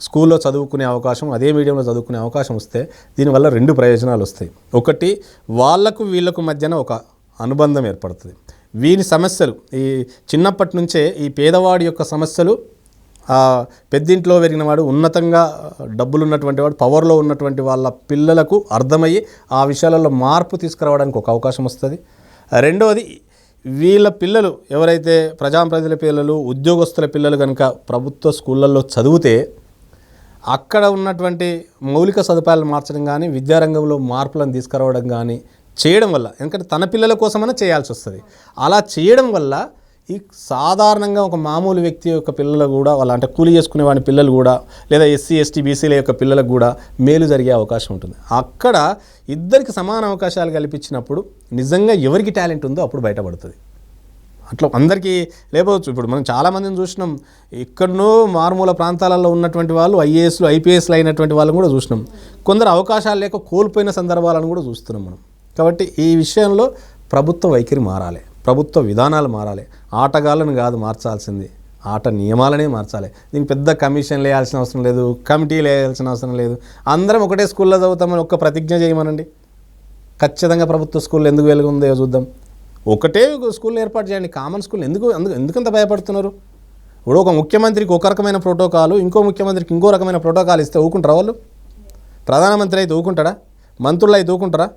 స్కూల్లో చదువుకునే అవకాశం అదే మీడియంలో చదువుకునే అవకాశం వస్తే దీనివల్ల రెండు ప్రయోజనాలు వస్తాయి. ఒకటి వాళ్ళకు వీళ్ళకు మధ్యన ఒక అనుబంధం ఏర్పడుతుంది. వీని సమస్యలు ఈ చిన్నప్పటి నుంచే ఈ పేదవాడి యొక్క సమస్యలు పెద్దింట్లో పెరిగిన వాడు ఉన్నతంగా డబ్బులు ఉన్నటువంటి వాడు పవర్లో ఉన్నటువంటి వాళ్ళ పిల్లలకు అర్థమయ్యి ఆ విషయాలలో మార్పు తీసుకురావడానికి ఒక అవకాశం వస్తుంది. రెండవది వీళ్ళ పిల్లలు ఎవరైతే ప్రజాప్రతినిధుల పిల్లలు ఉద్యోగస్తుల పిల్లలు కనుక ప్రభుత్వ స్కూళ్ళల్లో చదివితే అక్కడ ఉన్నటువంటి మౌలిక సదుపాయాలు మార్చడం కానీ విద్యారంగంలో మార్పులను తీసుకురావడం కానీ చేయడం వల్ల ఎందుకంటే తన పిల్లల కోసమైనా చేయాల్సి వస్తుంది. అలా చేయడం వల్ల ఈ సాధారణంగా ఒక మామూలు వ్యక్తి యొక్క పిల్లలు కూడా వాళ్ళ అంటే కూలి చేసుకునే వాడి పిల్లలు కూడా లేదా ఎస్సీ ఎస్టీ బీసీల యొక్క పిల్లలకు కూడా మేలు జరిగే అవకాశం ఉంటుంది. అక్కడ ఇద్దరికి సమాన అవకాశాలు కల్పించినప్పుడు నిజంగా ఎవరికి టాలెంట్ ఉందో అప్పుడు బయటపడుతుంది. అట్లా అందరికీ లేకపోవచ్చు. ఇప్పుడు మనం చాలామందిని చూసినాం. ఎక్కడనో మారుమూల ప్రాంతాలలో ఉన్నటువంటి వాళ్ళు ఐఏఎస్లు ఐపీఎస్లు అయినటువంటి వాళ్ళని కూడా చూసినాం. కొందరు అవకాశాలు లేక కోల్పోయిన సందర్భాలను కూడా చూస్తున్నాం మనం. కాబట్టి ఈ విషయంలో ప్రభుత్వ వైఖరి మారాలి. ప్రభుత్వ విధానాలు మారాలి. ఆటగాళ్ళను కాదు మార్చాల్సింది. ఆట నియమాలనే మార్చాలి. దీనికి పెద్ద కమిషన్లు వేయాల్సిన అవసరం లేదు కమిటీలు వేయాల్సిన అవసరం లేదు. అందరం ఒకటే స్కూల్లో చదువుతామని ఒక్క ప్రతిజ్ఞ చేయమనండి. ఖచ్చితంగా ప్రభుత్వ స్కూల్ ఎందుకు వెలుగుందో చూద్దాం. ఒకటే స్కూల్ని ఏర్పాటు చేయండి. కామన్ స్కూల్ ఎందుకు ఎందుకంత భయపడుతున్నారు? ఇప్పుడు ఒక ముఖ్యమంత్రికి ఒక రకమైన ప్రోటోకాలు ఇంకో ముఖ్యమంత్రికి ఇంకో రకమైన ప్రోటోకాల్ ఇస్తే ఊకుంటారా వాళ్ళు? ప్రధానమంత్రి అయితే ఊకుంటాడా? మంత్రులు అయితే ఊకుంటారా?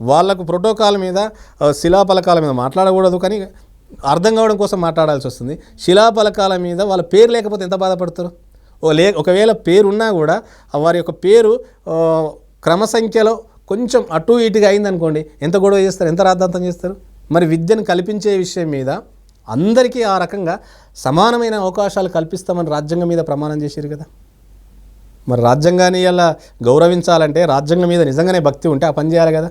వాళ్ళకు ప్రోటోకాల్ మీద ఆ, శిలాఫలకాల మీద మాట్లాడకూడదు కానీ అర్థం కావడం కోసం మాట్లాడాల్సి వస్తుంది. శిలాఫలకాల మీద వాళ్ళ పేరు లేకపోతే ఎంత బాధపడతారు? ఓ లే ఒకవేళ పేరు ఉన్నా కూడా వారి యొక్క పేరు క్రమ క్రమసంఖ్యలో కొంచెం అటు ఇటుగా అయిందనుకోండి ఎంత గొడవ చేస్తారు ఎంత రాద్ధాంతం చేస్తారు? మరి విద్యను కల్పించే విషయం మీద అందరికీ ఆ రకంగా సమానమైన అవకాశాలు కల్పిస్తామని రాజ్యాంగం మీద ప్రమాణం చేశారు కదా. మరి రాజ్యాంగాన్ని ఇలా గౌరవించాలంటే రాజ్యాంగం మీద నిజంగానే భక్తి ఉంటే ఆ పని చేయాలి కదా.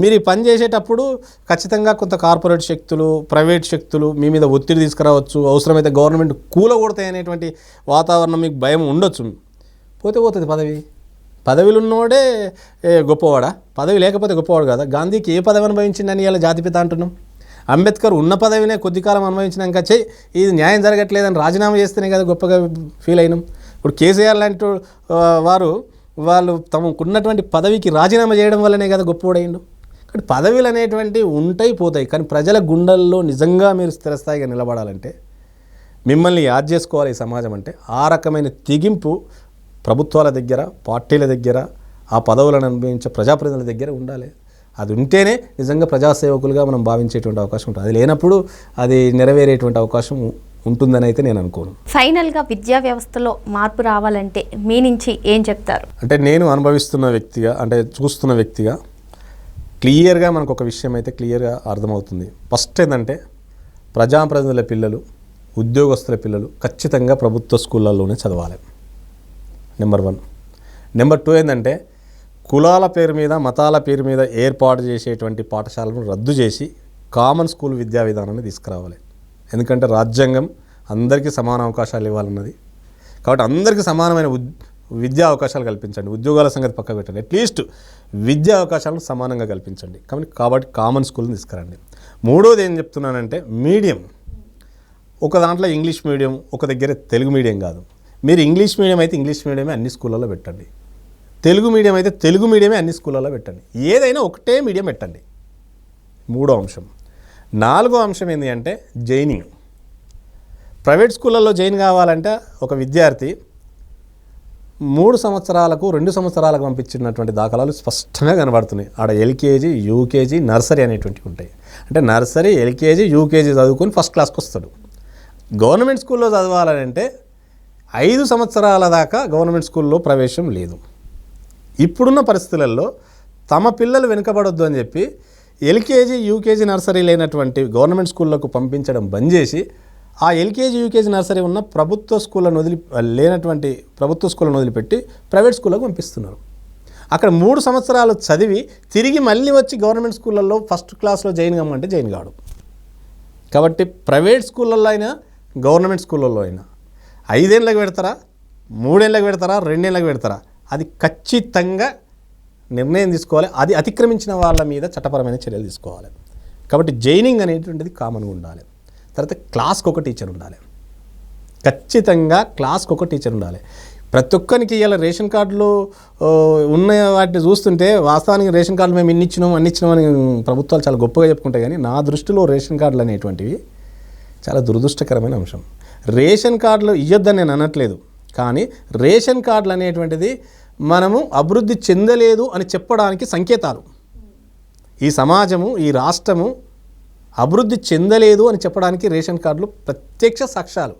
మీరు ఈ పని చేసేటప్పుడు ఖచ్చితంగా కొంత కార్పొరేట్ శక్తులు ప్రైవేట్ శక్తులు మీ మీద ఒత్తిడి తీసుకురావచ్చు. అవసరమైతే గవర్నమెంట్ కూలగొడతాయి అనేటువంటి వాతావరణం మీకు భయం ఉండొచ్చు. పోతే పోతుంది పదవి. పదవిలు ఉన్నోడే గొప్పవాడా? పదవి లేకపోతే గొప్పవాడు కదా? గాంధీకి ఏ పదవి అనుభవించిందని ఇలా జాతిపిత అంటున్నాం? అంబేద్కర్ ఉన్న పదవినే కొద్ది కాలం అనుభవించినాక చెయ్యి ఇది న్యాయం జరగట్లేదని రాజీనామా చేస్తేనే కదా గొప్పగా ఫీల్ అయినాం. ఇప్పుడు కేసీఆర్ లాంటి వారు వాళ్ళు తమకున్నటువంటి పదవికి రాజీనామా చేయడం వల్లనే కదా గొప్పవాడైండు కాబట్టి పదవులు అనేటువంటి ఉంటాయి పోతాయి. కానీ ప్రజల గుండెల్లో నిజంగా మీరు స్థిరస్థాయిగా నిలబడాలంటే మిమ్మల్ని యాద్ చేసుకోవాలి ఈ సమాజం అంటే ఆ రకమైన తెగింపు ప్రభుత్వాల దగ్గర పార్టీల దగ్గర ఆ పదవులను అనుభవించే ప్రజాప్రతినిధుల దగ్గర ఉండాలి. అది ఉంటేనే నిజంగా ప్రజాసేవకులుగా మనం భావించేటువంటి అవకాశం ఉంటుంది. అది లేనప్పుడు అది నెరవేరేటువంటి అవకాశం ఉంటుందని అయితే నేను అనుకోను. ఫైనల్గా విద్యా వ్యవస్థలో మార్పు రావాలంటే మీ నుంచి ఏం చెప్తారు? అంటే నేను అనుభవిస్తున్న వ్యక్తిగా అంటే చూస్తున్న వ్యక్తిగా క్లియర్గా మనకు ఒక విషయం అయితే క్లియర్గా అర్థమవుతుంది. ఫస్ట్ ఏంటంటే ప్రజాప్రతినిధుల పిల్లలు ఉద్యోగస్తుల పిల్లలు ఖచ్చితంగా ప్రభుత్వ స్కూళ్ళల్లోనే చదవాలి. Number one. నెంబర్ టూ ఏంటంటే కులాల పేరు మీద మతాల పేరు మీద ఏర్పాటు చేసేటువంటి పాఠశాలను రద్దు చేసి కామన్ స్కూల్ విద్యా విధానాన్ని తీసుకురావాలి. ఎందుకంటే రాజ్యాంగం అందరికీ సమాన అవకాశాలు ఇవ్వాలన్నది. కాబట్టి అందరికీ సమానమైన ఉద్ విద్యా అవకాశాలు కల్పించండి. ఉద్యోగాల సంగతి పక్క పెట్టండి. అట్లీస్ట్ విద్యా అవకాశాలను సమానంగా కల్పించండి. కాబట్టి కాబట్టి కామన్ స్కూల్ని తీసుకురండి. మూడోది ఏం చెప్తున్నానంటే మీడియం ఒక దాంట్లో ఇంగ్లీష్ మీడియం ఒక దగ్గర తెలుగు మీడియం కాదు. మీరు ఇంగ్లీష్ మీడియం అయితే ఇంగ్లీష్ మీడియమే అన్ని స్కూళ్ళలో పెట్టండి. తెలుగు మీడియం అయితే తెలుగు మీడియమే అన్ని స్కూళ్ళలో పెట్టండి. ఏదైనా ఒకటే మీడియం పెట్టండి. మూడో అంశం. నాలుగో అంశం ఏంటి అంటే జైనింగ్ ప్రైవేట్ స్కూళ్ళల్లో జైన్ కావాలంటే ఒక విద్యార్థి మూడు సంవత్సరాలకు రెండు సంవత్సరాలకు పంపించినటువంటి దాఖలాలు స్పష్టంగా కనబడుతున్నాయి. ఆడ ఎల్కేజీ యూకేజీ నర్సరీ అనేటువంటివి ఉంటాయి. అంటే నర్సరీ ఎల్కేజీ యూకేజీ చదువుకొని ఫస్ట్ క్లాస్కి వస్తాడు. గవర్నమెంట్ స్కూల్లో చదవాలంటే ఐదు సంవత్సరాల దాకా గవర్నమెంట్ స్కూల్లో ప్రవేశం లేదు. ఇప్పుడున్న పరిస్థితులలో తమ పిల్లలు వెనుకబడొద్దు అని చెప్పి ఎల్కేజీ యూకేజీ నర్సరీ లేనటువంటి గవర్నమెంట్ స్కూళ్ళకు పంపించడం బంద్ చేసి ఆ ఎల్కేజీ యూకేజీ నర్సరీ ఉన్న ప్రభుత్వ స్కూళ్ళను వదిలి లేనటువంటి ప్రభుత్వ స్కూళ్ళను వదిలిపెట్టి ప్రైవేట్ స్కూళ్ళకు పంపిస్తున్నారు. అక్కడ మూడు సంవత్సరాలు చదివి తిరిగి మళ్ళీ వచ్చి గవర్నమెంట్ స్కూళ్ళల్లో ఫస్ట్ క్లాస్లో జాయిన్ కమ్మంటే జాయిన్ కాడు. కాబట్టి ప్రైవేట్ స్కూళ్ళల్లో అయినా గవర్నమెంట్ స్కూళ్ళల్లో అయినా ఐదేళ్ళకి పెడతారా మూడేళ్ళకి పెడతారా రెండేళ్ళకి పెడతారా? అది ఖచ్చితంగా నిర్ణయం తీసుకోవాలి. అది అతిక్రమించిన వాళ్ళ మీద చట్టపరమైన చర్యలు తీసుకోవాలి. కాబట్టి జైనింగ్ అనేటువంటిది కామన్గా ఉండాలి. తర్వాత క్లాస్కి ఒక టీచర్ ఉండాలి. ఖచ్చితంగా క్లాస్కి ఒక టీచర్ ఉండాలి. ప్రతి ఒక్కరికి ఇలా రేషన్ కార్డులు ఉన్న వాటిని చూస్తుంటే వాస్తవానికి రేషన్ కార్డులు మేము ఇన్ని ఇచ్చినాం అన్ని ఇచ్చినాం అని ప్రభుత్వాలు చాలా గొప్పగా చెప్పుకుంటాయి కానీ నా దృష్టిలో రేషన్ కార్డులు అనేటువంటివి చాలా దురదృష్టకరమైన అంశం. రేషన్ కార్డులు ఇవ్వద్దని నేను అనట్లేదు. కానీ రేషన్ కార్డులు అనేటువంటిది మనము అభివృద్ధి చెందలేదు అని చెప్పడానికి సంకేతాలు. ఈ సమాజము ఈ రాష్ట్రము అభివృద్ధి చెందలేదు అని చెప్పడానికి రేషన్ కార్డులు ప్రత్యక్ష సాక్ష్యాలు.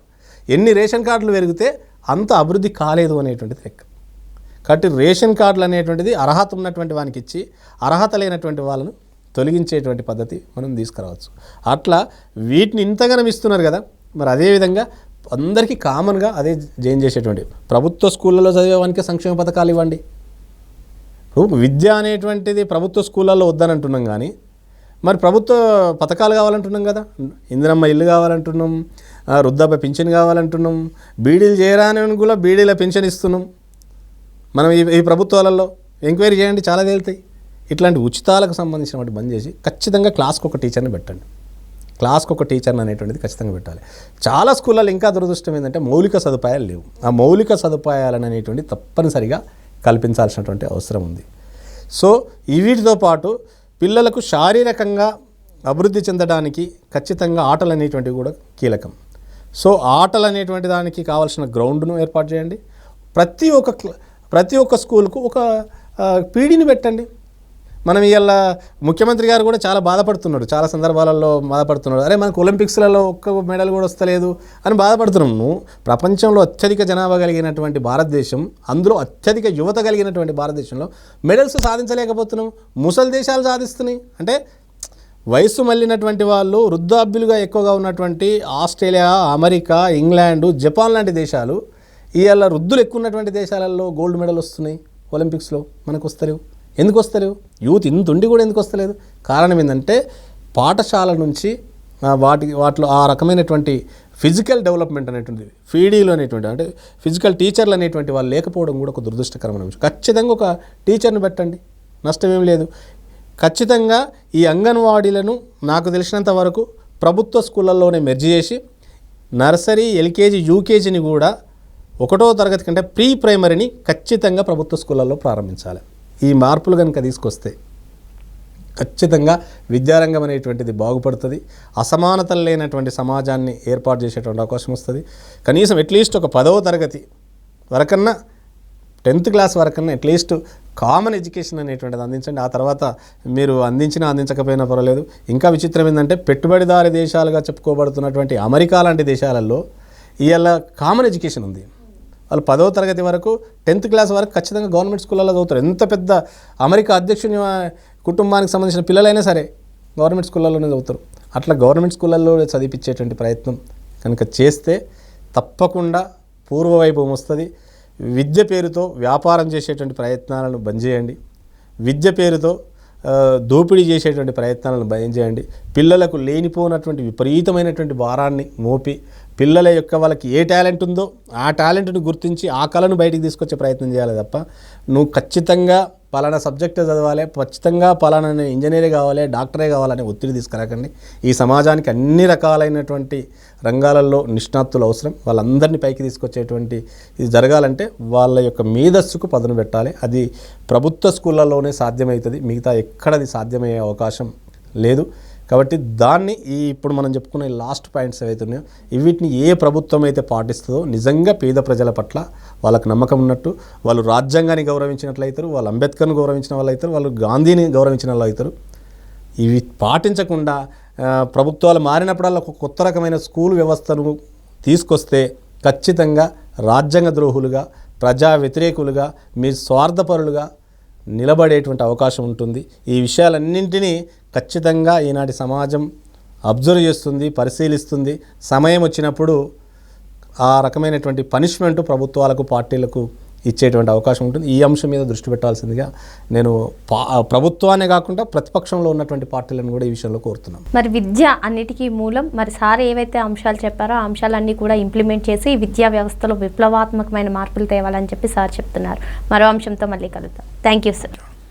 ఎన్ని రేషన్ కార్డులు పెరిగితే అంత అభివృద్ధి కాలేదు అనేటువంటిది లెక్క. కాబట్టి రేషన్ కార్డులు అనేటువంటిది అర్హత ఉన్నటువంటి వానికి ఇచ్చి అర్హత లేనటువంటి వాళ్ళను తొలగించేటువంటి పద్ధతి మనం తీసుకురావచ్చు. అట్లా వీటిని ఇంతగానం ఇస్తున్నారు కదా మరి అదేవిధంగా అందరికీ కామన్గా అదే జైన్ చేసేటువంటి ప్రభుత్వ స్కూళ్ళలో చదివేవానికి సంక్షేమ పథకాలు ఇవ్వండి. ఇప్పుడు విద్య అనేటువంటిది ప్రభుత్వ స్కూళ్ళల్లో వద్దని అంటున్నాం కానీ మరి ప్రభుత్వ పథకాలు కావాలంటున్నాం కదా. ఇందిరమ్మ ఇల్లు కావాలంటున్నాం వృద్ధాప్య పింఛన్ కావాలంటున్నాం బీడీలు చేయరాని కూడా బీడీల పెన్షన్ ఇస్తున్నాం. మనం ఈ ఈ ప్రభుత్వాలలో ఎంక్వైరీ చేయండి చాలా తేలుతాయి. ఇట్లాంటి ఉచితాలకు సంబంధించిన వాటి బంద్ చేసి ఖచ్చితంగా క్లాస్కి ఒక టీచర్ని పెట్టండి. క్లాస్కి ఒక టీచర్ని అనేటువంటిది ఖచ్చితంగా పెట్టాలి. చాలా స్కూళ్ళలో ఇంకా దురదృష్టం ఏంటంటే మౌలిక సదుపాయాలు లేవు. ఆ మౌలిక సదుపాయాలను అనేటువంటి తప్పనిసరిగా కల్పించాల్సినటువంటి అవసరం ఉంది. సో ఈ వీటితో పాటు పిల్లలకు శారీరకంగా అభివృద్ధి చెందడానికి ఖచ్చితంగా ఆటలు అనేటువంటివి కూడా కీలకం. సో ఆటలు అనేటువంటి దానికి కావాల్సిన గ్రౌండ్ను ఏర్పాటు చేయండి. ప్రతి ఒక్క ప్రతి ఒక్క స్కూల్కు ఒక పీడిని పీడీని పెట్టండి. మనం ఇవాళ ముఖ్యమంత్రి గారు కూడా చాలా బాధపడుతున్నాడు. చాలా సందర్భాలలో బాధపడుతున్నాడు. అరే మనకు ఒలింపిక్స్లలో ఒక్క మెడల్ కూడా వస్తలేదు అని బాధపడుతున్నాం. నువ్వు ప్రపంచంలో అత్యధిక జనాభా కలిగినటువంటి భారతదేశం అందులో అత్యధిక యువత కలిగినటువంటి భారతదేశంలో మెడల్స్ సాధించలేకపోతున్నాం. ముసలి దేశాలు సాధిస్తున్నాయి. అంటే వయస్సు మళ్ళినటువంటి వాళ్ళు వృద్ధాభ్యులుగా ఎక్కువగా ఉన్నటువంటి ఆస్ట్రేలియా అమెరికా ఇంగ్లాండు జపాన్ లాంటి దేశాలు ఇవాళ వృద్ధులు ఎక్కువ ఉన్నటువంటి దేశాలలో గోల్డ్ మెడల్ వస్తున్నాయి. ఒలింపిక్స్లో మనకు వస్తలేవు. ఎందుకు వస్తలేవు? యూత్ ఇంత ఉండి కూడా ఎందుకు వస్తలేదు? కారణం ఏంటంటే పాఠశాల నుంచి వాటి వాటిలో ఆ రకమైనటువంటి ఫిజికల్ డెవలప్మెంట్ అనేటువంటిది ఫీడీలు అనేటువంటి అంటే ఫిజికల్ టీచర్లు అనేటువంటి వాళ్ళు లేకపోవడం కూడా ఒక దురదృష్టకరమైన విషయం ఖచ్చితంగా ఒక టీచర్ని పెట్టండి. నష్టమేం లేదు. ఖచ్చితంగా ఈ అంగన్వాడీలను నాకు తెలిసినంత వరకు ప్రభుత్వ స్కూళ్ళల్లోనే మెర్జీ చేసి నర్సరీ ఎల్కేజీ యూకేజీని కూడా ఒకటో తరగతి కంటే ప్రీ ప్రైమరీని ఖచ్చితంగా ప్రభుత్వ స్కూళ్ళల్లో ప్రారంభించాలి. ఈ మార్పులు కనుక తీసుకొస్తే ఖచ్చితంగా విద్యారంగం అనేటువంటిది బాగుపడుతుంది. అసమానతలు లేనటువంటి సమాజాన్ని ఏర్పాటు చేసేటువంటి అవకాశం వస్తుంది. కనీసం అట్లీస్ట్ ఒక పదవ తరగతి వరకన్నా టెన్త్ క్లాస్ వరకన్నా అట్లీస్ట్ కామన్ ఎడ్యుకేషన్ అనేటువంటిది అందించండి. ఆ తర్వాత మీరు అందించినా అందించకపోయినా పర్వాలేదు. ఇంకా విచిత్రం ఏంటంటే పెట్టుబడిదారి దేశాలుగా చెప్పుకోబడుతున్నటువంటి అమెరికా లాంటి దేశాలలో ఇవాళ కామన్ ఎడ్యుకేషన్ ఉంది. వాళ్ళు పదవ తరగతి వరకు టెన్త్ క్లాస్ వరకు ఖచ్చితంగా గవర్నమెంట్ స్కూళ్ళలో చదువుతారు. ఎంత పెద్ద అమెరికా అధ్యక్షుని కుటుంబానికి సంబంధించిన పిల్లలైనా సరే గవర్నమెంట్ స్కూళ్ళలోనే చదువుతారు. అట్లా గవర్నమెంట్ స్కూళ్ళల్లో చదివించేటువంటి ప్రయత్నం కనుక చేస్తే తప్పకుండా పూర్వవైభవం వస్తుంది. విద్య పేరుతో వ్యాపారం చేసేటువంటి ప్రయత్నాలను బంద్ చేయండి. విద్య పేరుతో దోపిడీ చేసేటువంటి ప్రయత్నాలను భయం చేయండి. పిల్లలకు లేనిపోనటువంటి విపరీతమైనటువంటి భారాన్ని మోపి పిల్లల యొక్క వాళ్ళకి ఏ టాలెంట్ ఉందో ఆ టాలెంట్ను గుర్తించి ఆ కళను బయటికి తీసుకొచ్చే ప్రయత్నం చేయాలి తప్ప నువ్వు ఖచ్చితంగా పలానా సబ్జెక్ట్ చదవాలి ఖచ్చితంగా పలానా ఇంజనీరే కావాలి డాక్టరే కావాలని ఒత్తిడి తీసుకురాకండి. ఈ సమాజానికి అన్ని రకాలైనటువంటి రంగాలలో నిష్ణాతులు అవసరం. వాళ్ళందరినీ పైకి తీసుకొచ్చేటువంటి ఇది జరగాలంటే వాళ్ళ యొక్క మేధస్సుకు పదును పెట్టాలి. అది ప్రభుత్వ స్కూళ్ళలోనే సాధ్యమవుతుంది. మిగతా ఎక్కడది సాధ్యమయ్యే అవకాశం లేదు. కాబట్టి దాన్ని ఈ ఇప్పుడు మనం చెప్పుకున్న లాస్ట్ పాయింట్స్ ఏవైతే ఉన్నాయో వీటిని ఏ ప్రభుత్వం అయితే పాటిస్తుందో నిజంగా పేద ప్రజల పట్ల వాళ్ళకు నమ్మకం ఉన్నట్టు వాళ్ళు రాజ్యాంగాన్ని గౌరవించినట్లయితారు వాళ్ళు అంబేద్కర్ని గౌరవించిన వాళ్ళు అవుతారు వాళ్ళు గాంధీని గౌరవించిన వాళ్ళు అవుతారు ఇవి పాటించకుండా ప్రభుత్వాలు మారినప్పుడల్లా ఒక కొత్త రకమైన స్కూల్ వ్యవస్థను తీసుకొస్తే ఖచ్చితంగా రాజ్యాంగ ద్రోహులుగా ప్రజా వ్యతిరేకులుగా మీ స్వార్థపరులుగా నిలబడేటువంటి అవకాశం ఉంటుంది. ఈ విషయాలన్నింటినీ ఖచ్చితంగా ఈనాటి సమాజం అబ్జర్వ్ చేస్తుంది పరిశీలిస్తుంది. సమయం వచ్చినప్పుడు ఆ రకమైనటువంటి పనిష్మెంట్ ప్రభుత్వాలకు పార్టీలకు ఇచ్చేటువంటి అవకాశం ఉంటుంది. ఈ అంశం మీద దృష్టి పెట్టాల్సిందిగా నేను పా ప్రభుత్వాన్ని కాకుండా ప్రతిపక్షంలో ఉన్నటువంటి పార్టీలను కూడా ఈ విషయంలో కోరుతున్నాను. మరి విద్య అన్నిటికీ మూలం. మరి సార్ ఏవైతే అంశాలు చెప్పారో ఆ అంశాలన్నీ కూడా ఇంప్లిమెంట్ చేసి విద్యా వ్యవస్థలో విప్లవాత్మకమైన మార్పులు తేవాలని చెప్పి సార్ చెప్తున్నారు. మరో అంశంతో మళ్ళీ కలుద్దాం. Thank you sir.